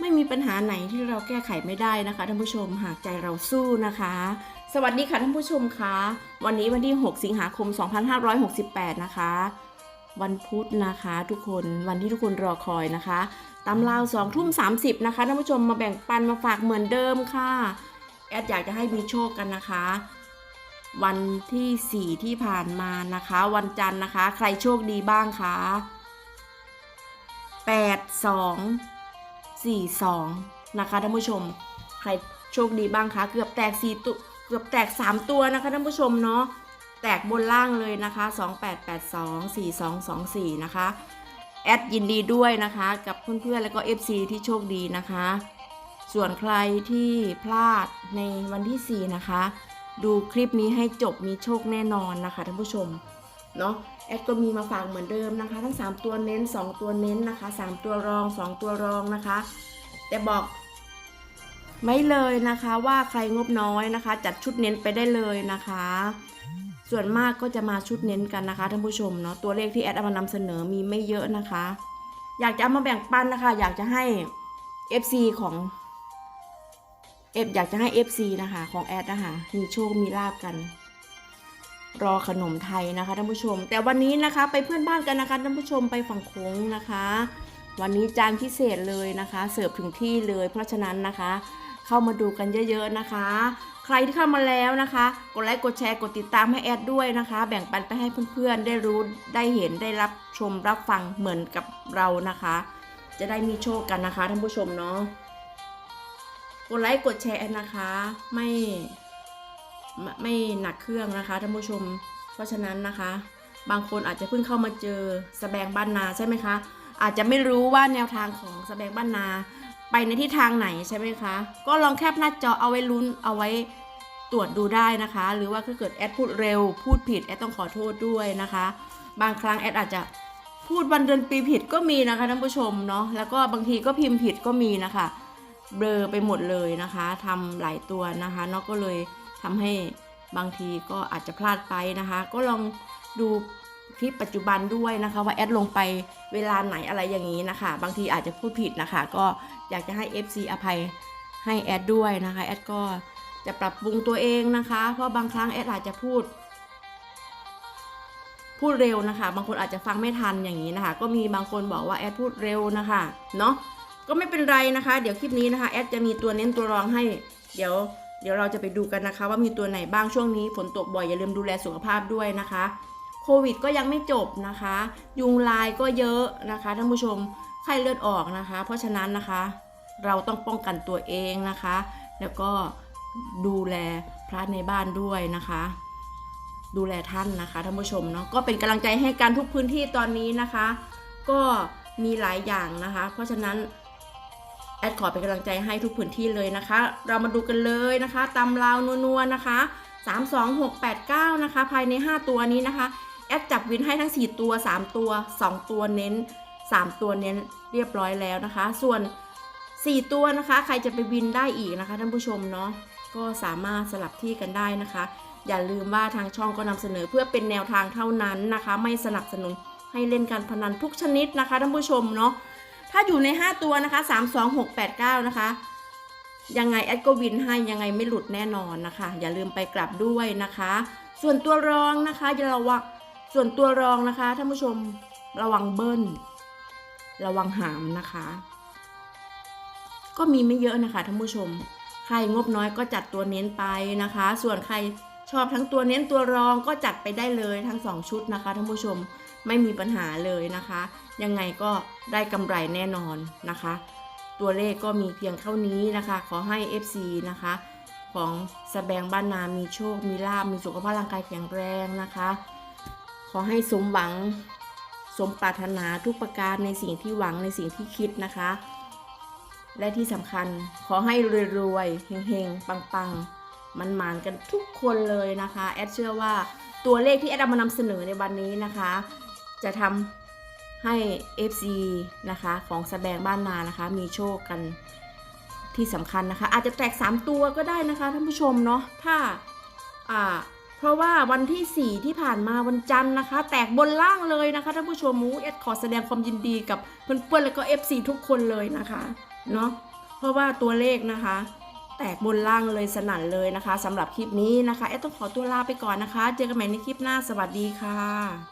ไม่มีปัญหาไหนที่เราแก้ไขไม่ได้นะคะท่านผู้ชมหากใจเราสู้นะคะ สวัสดีค่ะท่านผู้ชมคะวันนี้วันที่ 6 สิงหาคม 2568 นะคะ วันพุธนะคะทุกคนวันที่ทุกคนรอคอยนะคะตามราว2ทุ่ม30 นะคะท่านผู้ชมมาแบ่งปันมาฝากเหมือนเดิมค่ะ แอดอยากจะให้มีโชคกันนะคะ วันที่ 4 ที่ผ่านมานะคะ วันจันทร์นะคะ ใครโชคดีบ้างคะ8 2 4 2 นะคะท่านผู้ชม ใครโชคดีบ้างคะ เกือบแตก4ตัวเกือบแตก 3 ตัวนะคะท่านผู้ชมเนาะ แตกบนล่างเลยนะคะ 2882 4224 นะคะ แอดยินดีด้วยนะคะ กับเพื่อนๆ แล้วก็ FC ที่โชคดีนะคะ ส่วนใครที่พลาดในวันที่ 4 นะคะ ดูคลิปนี้ให้จบมีโชคแน่นอนนะคะท่านผู้ชม เนาะ แอดก็มีมาฝากเหมือนเดิมนะคะ ทั้ง 3 ตัวเน้น 2 ตัวเน้นนะคะ 3 ตัวรอง 2 ตัวรองนะคะ แต่บอกไม่เลยนะคะว่าใครงบน้อยนะคะ จัดชุดเน้นไปได้เลยนะคะ ส่วนมากก็จะมาชุดเน้นกันนะคะท่านผู้ชมเนาะตัวเลขที่แอดเอามานำเสนอมีไม่เยอะนะคะ อยากจะเอามาแบ่งปันนะคะ อยากจะให้ FC ของเอฟอยากจะให้ FC นะคะ ของแอดนะคะมีโชคมีลาบกัน รอขนมไทยนะคะท่านผู้ชม แต่วันนี้นะคะไปเพื่อนบ้านกันนะคะท่านผู้ชมไปฝั่งโค้งนะคะ วันนี้จานพิเศษเลยนะคะ เสิร์ฟถึงที่เลย เพราะฉะนั้นนะคะ เข้ามาดูกันเยอะๆนะคะ ใครที่เข้ามาแล้วนะคะ กดไลค์กดแชร์กดติดตามให้แอดด้วยนะคะ แบ่งปันไปให้เพื่อนๆ ได้รู้ได้เห็นได้รับชมรับฟังเหมือนกับเรานะคะ จะได้มีโชคกันนะคะท่านผู้ชมเนาะกดไลค์กดแชร์นะคะ ไม่ ไม่ไม่หนักเครื่องนะคะท่านผู้ชม เพราะฉะนั้นนะคะ บางคนอาจจะเพิ่งเข้ามาเจอสแบงบ้านนาใช่ไหมคะ อาจจะไม่รู้ว่าแนวทางของสแบงบ้านนา ไปในทิศทางไหนใช่ไหมคะ ก็ลองแคปหน้าจอเอาไว้ลุ้นเอาไว้ตรวจดูได้นะคะ หรือว่าถ้าเกิดแอดพูดเร็วพูดผิดแอดต้องขอโทษด้วยนะคะ บางครั้งแอดอาจจะพูดวันเดือนปีผิดก็มีนะคะท่านผู้ชมเนาะแล้วก็บางทีก็พิมพ์ผิดก็มีนะคะ เบลอไปหมดเลยนะคะทำหลายตัวนะคะเนาะก็เลย ทำให้บางทีก็อาจจะพลาดไปนะคะ ก็ลองดูคลิปปัจจุบันด้วยนะคะว่าแอดลงไปเวลาไหนอะไรอย่างนี้นะคะ บางทีอาจจะพูดผิดนะคะ ก็อยากจะให้ FC อภัยให้แอดด้วยนะคะแอดก็จะปรับปรุงตัวเองนะคะ เพราะบางครั้งแอดอาจจะพูด พูดเร็วนะคะ บางคนอาจจะฟังไม่ทันอย่างนี้นะคะ ก็มีบางคนบอกว่าแอดพูดเร็วนะคะเนาะก็ไม่เป็นไรนะคะ เดี๋ยวคลิปนี้นะคะแอดจะมีตัวเน้นตัวรองให้ เดี๋ยว ดี๋ยวเราจะไปดูกันนะคะ ว่ามีตัวไหนบ้างช่วงนี้ฝนตกบ่อยอย่าลืมดูแลสุขภาพด้วยนะคะโควิดก็ยังไม่จบนะคะ ยุงลายก็เยอะนะคะท่านผู้ชมไข้เลือดออกนะคะ เพราะฉะนั้นนะคะ เราต้องป้องกันตัวเองนะคะ แล้วก็ดูแลพระในบ้านด้วยนะคะ ดูแลท่านนะคะท่านผู้ชมเนาะก็เป็นกำลังใจให้กันทุกพื้นที่ตอนนี้นะคะ ก็มีหลายอย่างนะคะ เพราะฉะนั้น แอดขอเป็นกำลังใจให้ทุกพื้นที่เลยนะคะ เรามาดูกันเลยนะคะตำราวนัวๆนะคะ 3 2 6 8 9 นะคะ ภายใน 5 ตัวนี้นะคะ แอดจับวินให้ทั้ง 4 ตัว 3 ตัว 2 ตัวเน้น 3 ตัวเน้นเรียบร้อยแล้วนะคะ ส่วน 4 ตัวนะคะ ใครจะไปวินได้อีกนะคะท่านผู้ชมเนาะก็สามารถสลับที่กันได้นะคะ อย่าลืมว่าทางช่องก็นำเสนอเพื่อเป็นแนวทางเท่านั้นนะคะ ไม่สนับสนุนให้เล่นการพนันทุกชนิดนะคะท่านผู้ชมเนาะ ถ้าอยู่ใน 5 ตัวนะคะ 3 2 6 8 9 นะคะ ยังไงแอดก็วินให้ยังไงไม่หลุดแน่นอนนะคะ อย่าลืมไปกลับด้วยนะคะ ส่วนตัวรองนะคะอย่าระวังส่วนตัวรองนะคะท่านผู้ชมระวังเบิ้ล ระวังหามนะคะ ก็มีไม่เยอะนะคะท่านผู้ชม ใครงบน้อยก็จัดตัวเน้นไปนะคะ ส่วนใครชอบทั้งตัวเน้นตัวรองก็จัดไปได้เลยทั้งสองชุดนะคะท่านผู้ชม ไม่มีปัญหาเลยนะคะ ยังไงก็ได้กำไรแน่นอนนะคะ ตัวเลขก็มีเพียงเท่านี้นะคะ ขอให้ FC นะคะ ของสแบงบ้านนามีโชค มีลาบมีสุขภาพร่างกายแข็งแรงนะคะ ขอให้สมหวังสมปรารถนาทุกประการในสิ่งที่หวังในสิ่งที่คิดนะคะ และที่สำคัญขอให้รวยๆเฮงๆ ปังๆ มันหมานกันทุกคนเลยนะคะ แอดเชื่อว่าตัวเลขที่แอดมานำเสนอในวันนี้นะคะ จะทำให้ FC นะคะของสแบงบ้านนานะคะ มีโชคกันที่สำคัญนะคะ อาจจะแตก 3 ตัวก็ได้นะคะท่านผู้ชมเนาะถ้าอ่าเพราะว่าวันที่ 4 ที่ผ่านมาวันจันทร์นะคะ แตกบนล่างเลยนะคะท่านผู้ชมมูเอดขอแสดงความยินดีกับเพื่อนๆแล้วก็ FC ทุกคนเลยนะคะเนาะเพราะว่าตัวเลขนะคะ แตกบนล่างเลยสนั่นเลยนะคะสำหรับคลิปนี้นะคะแอดต้องขอตัวลาไปก่อนนะคะ เจอกันใหม่ในคลิปหน้าสวัสดีค่ะ